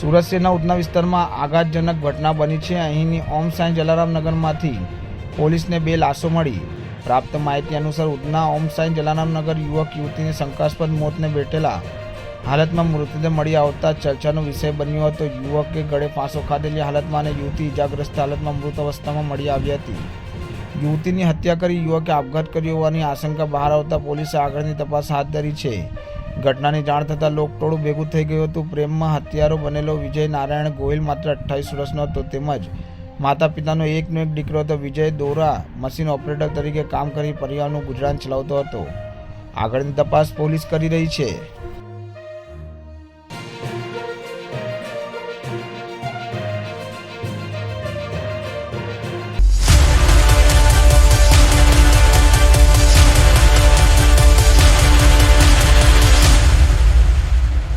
સુરત શહેરના ઉધના વિસ્તારમાં આઘાતજનક ઘટના બની છે. અહીંની ઓમ સાંઈ જલારામ નગરમાંથી પોલીસને બે લાશો મળી. પ્રાપ્ત માહિતી અનુસાર ઉધના ઓમ સાંઈ જલારામ નગર યુવક યુવતીની શંકાસ્પદ મોતને બેઠેલા હાલતમાં મૃતદેહ મળી આવતા ચર્ચાનો વિષય બન્યો હતો. યુવકે ગળે ફાંસો ખાધેલી હાલતમાં અને યુવતી ઇજાગ્રસ્ત હાલતમાં મૃત અવસ્થામાં મળી આવી હતી. યુવતીની હત્યા કરી યુવકે આપઘાત કર્યો હોવાની આશંકા બહાર આવતા પોલીસે આગળની તપાસ હાથ ધરી છે. ઘટનાની જાણ થતાં લોકટોળું ભેગું થઈ ગયું હતું. પ્રેમમાં હત્યારો બનેલો વિજય નારાયણ ગોહિલ માત્ર અઠ્ઠાવીસ વર્ષનો હતો. તેમજ માતા પિતાનો એકનો એક દીકરો હતો. વિજય દોરા મશીન ઓપરેટર તરીકે કામ કરી પરિવારનું ગુજરાન ચલાવતો હતો. આગળની તપાસ પોલીસ કરી રહી છે.